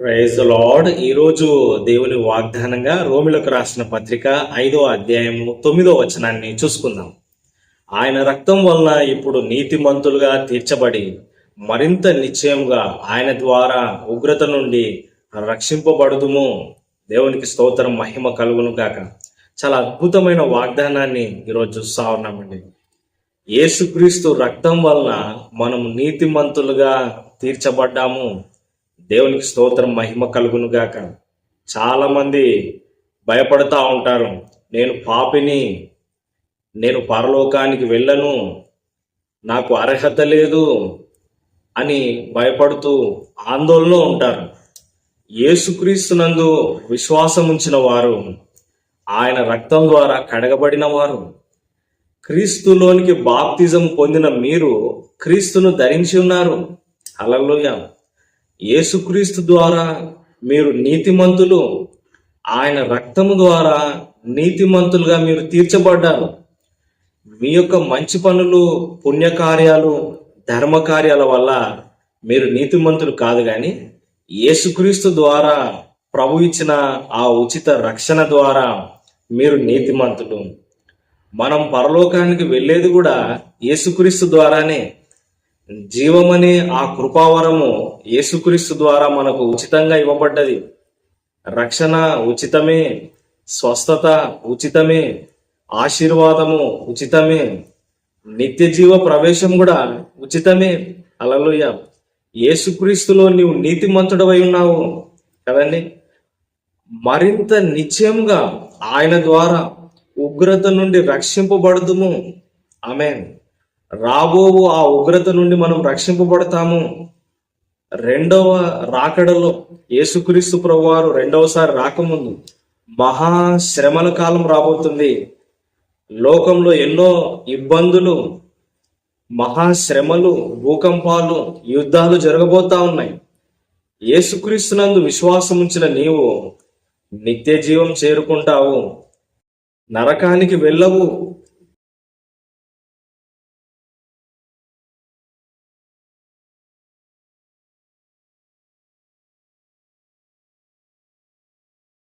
Praise lord ఈరోజు దేవుని వాగ్దానంగా రోమిలకు రాసిన పత్రిక ఐదో అధ్యాయము తొమ్మిదో వచనాన్ని చూసుకుందాం. ఆయన రక్తం వలన ఇప్పుడు నీతిమంతులుగా తీర్చబడి మరింత నిశ్చయంగా ఆయన ద్వారా ఉగ్రత నుండి రక్షింపబడుదుము. దేవునికి స్తోత్రం మహిమ కలుగును గాక. చాలా అద్భుతమైన వాగ్దానాన్ని ఈరోజు చూస్తా ఉన్నామండి. యేసుక్రీస్తు రక్తం వలన మనం నీతిమంతులుగా తీర్చబడ్డాము. దేవునికి స్తోత్రం మహిమ కలుగును చాలామంది చాలా భయపడతా ఉంటారు. నేను పాపిని నేను పరలోకానికి వెళ్ళను నాకు అర్హత లేదు అని భయపడుతూ ఆందోళనలో ఉంటారు. యేసుక్రీస్తునందు విశ్వాసం ఉంచిన వారు ఆయన రక్తం ద్వారా కడగబడిన వారు. క్రీస్తులోనికి బాప్తిజం పొందిన మీరు క్రీస్తును ధరించి ఉన్నారు. అలలోయ యేసుక్రీస్తు ద్వారా మీరు నీతిమంతులు ఆయన రక్తము ద్వారా నీతిమంతులుగా మీరు తీర్చబడ్డారు. మీ యొక్క మంచి పనులు పుణ్యకార్యాలు ధర్మకార్యాల వల్ల మీరు నీతిమంతులు కాదు కానీ యేసుక్రీస్తు ద్వారా ప్రభు ఇచ్చిన ఆ ఉచిత రక్షణ ద్వారా మీరు నీతిమంతులు. మనం పరలోకానికి వెళ్ళేది కూడా యేసుక్రీస్తు ద్వారానే. జీవమనే ఆ కృపావరము యేసుక్రీస్తు ద్వారా మనకు ఉచితంగా ఇవ్వబడ్డది. రక్షణ ఉచితమే స్వస్థత ఉచితమే ఆశీర్వాదము ఉచితమే నిత్య జీవ ప్రవేశం కూడా ఉచితమే. అలలుయ యేసుక్రీస్తులో నీవు నీతిమంతుడవై ఉన్నావు కదండి. మరింత నిశ్చయంగా ఆయన ద్వారా ఉగ్రత నుండి రక్షింపబడుదుము. ఆమె రాబోవు ఆ ఉగ్రత నుండి మనం రక్షింపబడతాము. రెండవ రాకడలో యేసుక్రీస్తు ప్రభువారు రెండవసారి రాకముందు మహా శ్రమల కాలం రాబోతుంది. లోకంలో ఎన్నో ఇబ్బందులు మహాశ్రమలు భూకంపాలు యుద్ధాలు జరగబోతా ఉన్నాయి. యేసుక్రీస్తునందు విశ్వాసం ఉంచిన నీవు నిత్య జీవం చేరుకుంటావు. నరకానికి వెళ్ళవు